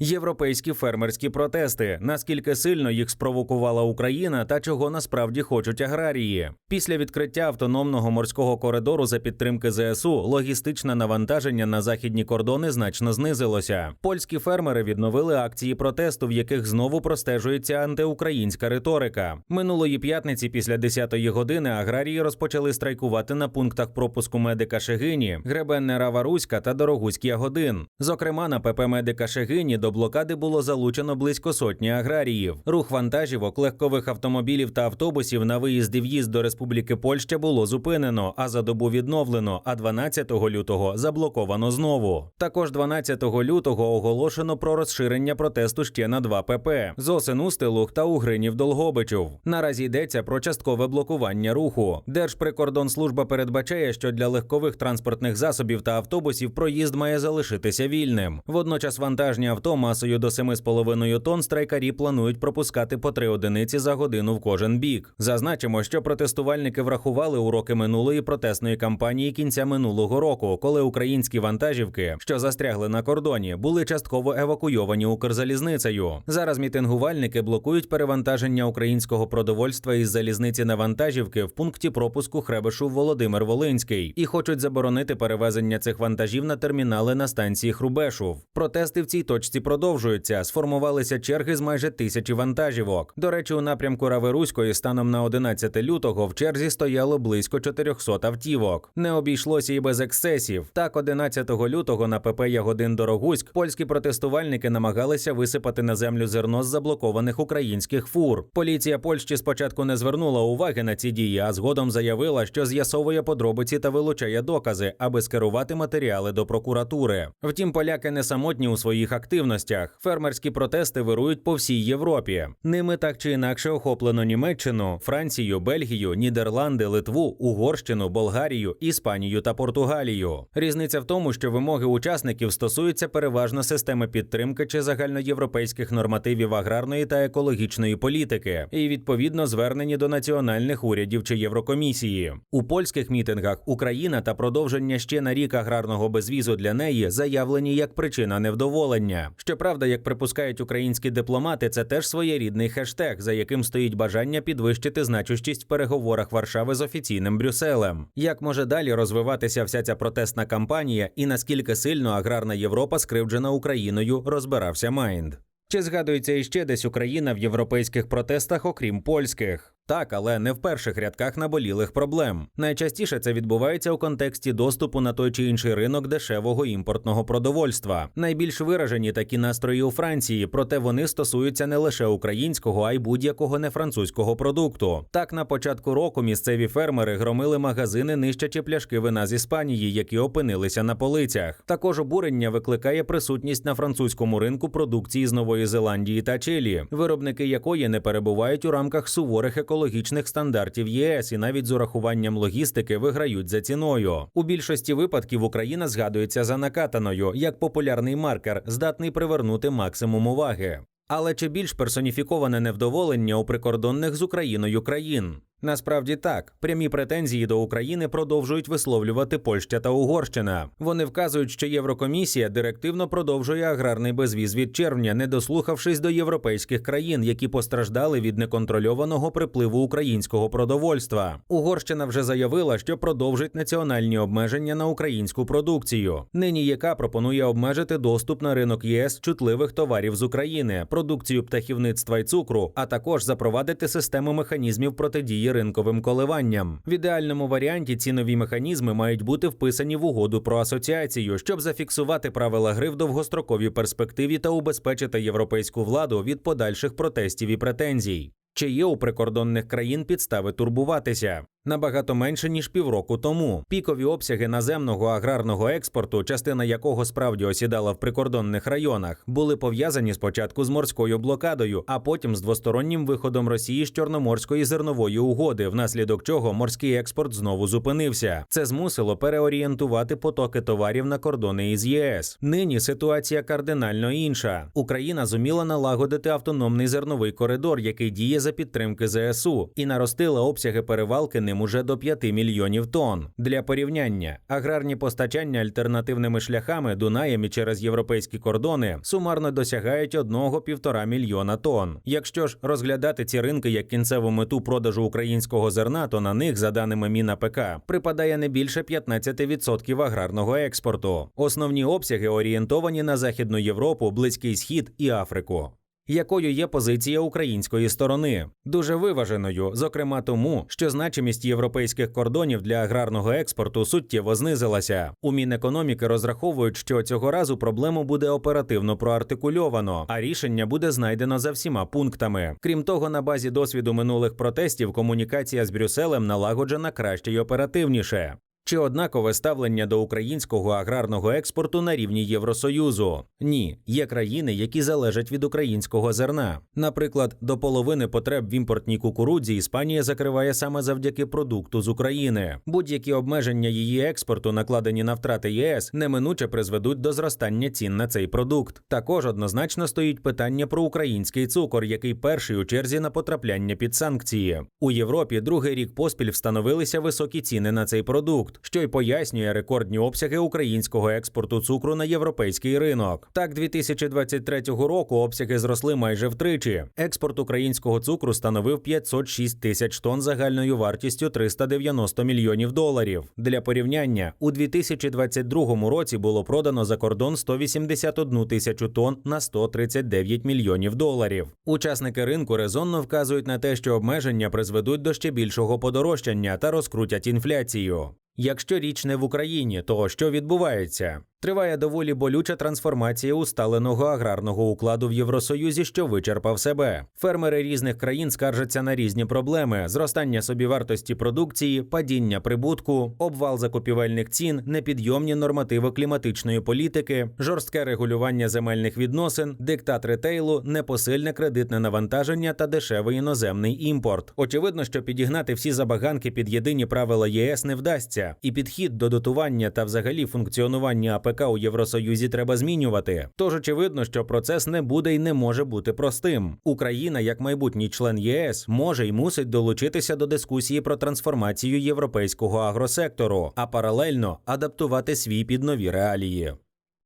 Європейські фермерські протести. Наскільки сильно їх спровокувала Україна та чого насправді хочуть аграрії? Після відкриття автономного морського коридору за підтримки ЗСУ логістичне навантаження на західні кордони значно знизилося. Польські фермери відновили акції протесту, в яких знову простежується антиукраїнська риторика. Минулої п'ятниці, після 10-ї години, аграрії розпочали страйкувати на пунктах пропуску медика Шегині, Гребенне Раваруська та Дорогуський Ягодин. Зокрема, на ПП медика Шегині до блокади було залучено близько сотні аграріїв. Рух вантажівок, легкових автомобілів та автобусів на виїзд і в'їзд до Республіки Польща було зупинено, а за добу відновлено. А 12 лютого заблоковано знову. Також 12 лютого оголошено про розширення протесту ще на 2 ПП Зосин Устилух та Угринів Долгобичів. Наразі йдеться про часткове блокування руху. Держприкордонслужба передбачає, що для легкових транспортних засобів та автобусів проїзд має залишитися вільним. Водночас вантажні авто масою до 7,5 тонн страйкарі планують пропускати по три одиниці за годину в кожен бік. Зазначимо, що протестувальники врахували уроки минулої протестної кампанії кінця минулого року, коли українські вантажівки, що застрягли на кордоні, були частково евакуйовані Укрзалізницею. Зараз мітингувальники блокують перевантаження українського продовольства із залізниці на вантажівки в пункті пропуску Хребешу Володимир Волинський і хочуть заборонити перевезення цих вантажів на термінали на станції Хрубешув. Протести в цій точці продовжуються. Сформувалися черги з майже тисячі вантажівок. До речі, у напрямку Раверуської станом на 11 лютого в черзі стояло близько 400 автівок. Не обійшлося і без ексцесів. Так, 11 лютого на ПП Ягодин Дорогуськ польські протестувальники намагалися висипати на землю зерно з заблокованих українських фур. Поліція Польщі спочатку не звернула уваги на ці дії, а згодом заявила, що з'ясовує подробиці та вилучає докази, аби скерувати матеріали до прокуратури. Втім, поляки не самотні у своїх активностях. Фермерські протести вирують по всій Європі. Ними так чи інакше охоплено Німеччину, Францію, Бельгію, Нідерланди, Литву, Угорщину, Болгарію, Іспанію та Португалію. Різниця в тому, що вимоги учасників стосуються переважно системи підтримки чи загальноєвропейських нормативів аграрної та екологічної політики, і відповідно звернені до національних урядів чи Єврокомісії. У польських мітингах Україна та продовження ще на рік аграрного безвізу для неї заявлені як причина невдоволення. Щоправда, як припускають українські дипломати, це теж своєрідний хештег, за яким стоїть бажання підвищити значущість в переговорах Варшави з офіційним Брюсселем. Як може далі розвиватися вся ця протестна кампанія, і наскільки сильно аграрна Європа скривджена Україною, розбирався Майнд. Чи згадується іще десь Україна в європейських протестах, окрім польських? Так, але не в перших рядках наболілих проблем. Найчастіше це відбувається у контексті доступу на той чи інший ринок дешевого імпортного продовольства. Найбільш виражені такі настрої у Франції, проте вони стосуються не лише українського, а й будь-якого нефранцузького продукту. Так, на початку року місцеві фермери громили магазини, нищачи пляшки вина з Іспанії, які опинилися на полицях. Також обурення викликає присутність на французькому ринку продукції з Нової Зеландії та Чилі, виробники якої не перебувають у рамках суворих екологічних стандартів ЄС і навіть з урахуванням логістики виграють за ціною. У більшості випадків Україна згадується за накатаною як популярний маркер, здатний привернути максимум уваги. Але чи більш персоніфіковане невдоволення у прикордонних з Україною країн? Насправді так, прямі претензії до України продовжують висловлювати Польща та Угорщина. Вони вказують, що Єврокомісія директивно продовжує аграрний безвіз від червня, не дослухавшись до європейських країн, які постраждали від неконтрольованого припливу українського продовольства. Угорщина вже заявила, що продовжить національні обмеження на українську продукцію. Нині яка пропонує обмежити доступ на ринок ЄС чутливих товарів з України, продукцію птахівництва й цукру, а також запровадити систему механізмів протидії ринковим коливанням. В ідеальному варіанті ці нові механізми мають бути вписані в угоду про асоціацію, щоб зафіксувати правила гри в довгостроковій перспективі та убезпечити європейську владу від подальших протестів і претензій. Чи є у прикордонних країн підстави турбуватися? Набагато менше ніж півроку тому. Пікові обсяги наземного аграрного експорту, частина якого справді осідала в прикордонних районах, були пов'язані спочатку з морською блокадою, а потім з двостороннім виходом Росії з Чорноморської зернової угоди, внаслідок чого морський експорт знову зупинився. Це змусило переорієнтувати потоки товарів на кордони із ЄС. Нині ситуація кардинально інша. Україна зуміла налагодити автономний зерновий коридор, який діє за підтримки ЗСУ і наростила обсяги перевалки ним уже до 5 мільйонів тонн. Для порівняння аграрні постачання альтернативними шляхами Дунаєм і через європейські кордони сумарно досягають 1,5 мільйона тонн. Якщо ж розглядати ці ринки як кінцеву мету продажу українського зерна, то на них, за даними МінАПК, припадає не більше 15% аграрного експорту. Основні обсяги орієнтовані на Західну Європу, Близький Схід і Африку. Якою є позиція української сторони, дуже виваженою, зокрема тому, що значимість європейських кордонів для аграрного експорту суттєво знизилася. У Мінекономіки розраховують, що цього разу проблему буде оперативно проартикульовано, а рішення буде знайдено за всіма пунктами. Крім того, на базі досвіду минулих протестів комунікація з Брюсселем налагоджена краще й оперативніше. Чи однакове ставлення до українського аграрного експорту на рівні Євросоюзу? Ні, є країни, які залежать від українського зерна. Наприклад, до половини потреб в імпортній кукурудзі Іспанія закриває саме завдяки продукту з України. Будь-які обмеження її експорту, накладені на втрати ЄС, неминуче призведуть до зростання цін на цей продукт. Також однозначно стоїть питання про український цукор, який перший у черзі на потрапляння під санкції. У Європі другий рік поспіль встановилися високі ціни на цей що й пояснює рекордні обсяги українського експорту цукру на європейський ринок. Так, 2023 року обсяги зросли майже втричі. Експорт українського цукру становив 506 тисяч тонн загальною вартістю 390 мільйонів доларів. Для порівняння у 2022 році було продано за кордон 181 тисячу тонн на 139 мільйонів доларів. Учасники ринку резонно вказують на те, що обмеження призведуть до ще більшого подорожчання та розкрутять інфляцію. Якщо річ не в Україні, то що відбувається? Триває доволі болюча трансформація усталеного аграрного укладу в Євросоюзі, що вичерпав себе. Фермери різних країн скаржаться на різні проблеми: зростання собівартості продукції, падіння прибутку, обвал закупівельних цін, непідйомні нормативи кліматичної політики, жорстке регулювання земельних відносин, диктат ретейлу, непосильне кредитне навантаження та дешевий іноземний імпорт. Очевидно, що підігнати всі забаганки під єдині правила ЄС не вдасться, і підхід до дотування та взагалі функціонування АПК у Євросоюзі треба змінювати. Тож очевидно, що процес не буде і не може бути простим. Україна, як майбутній член ЄС, може і мусить долучитися до дискусії про трансформацію європейського агросектору, а паралельно адаптувати свій під нові реалії.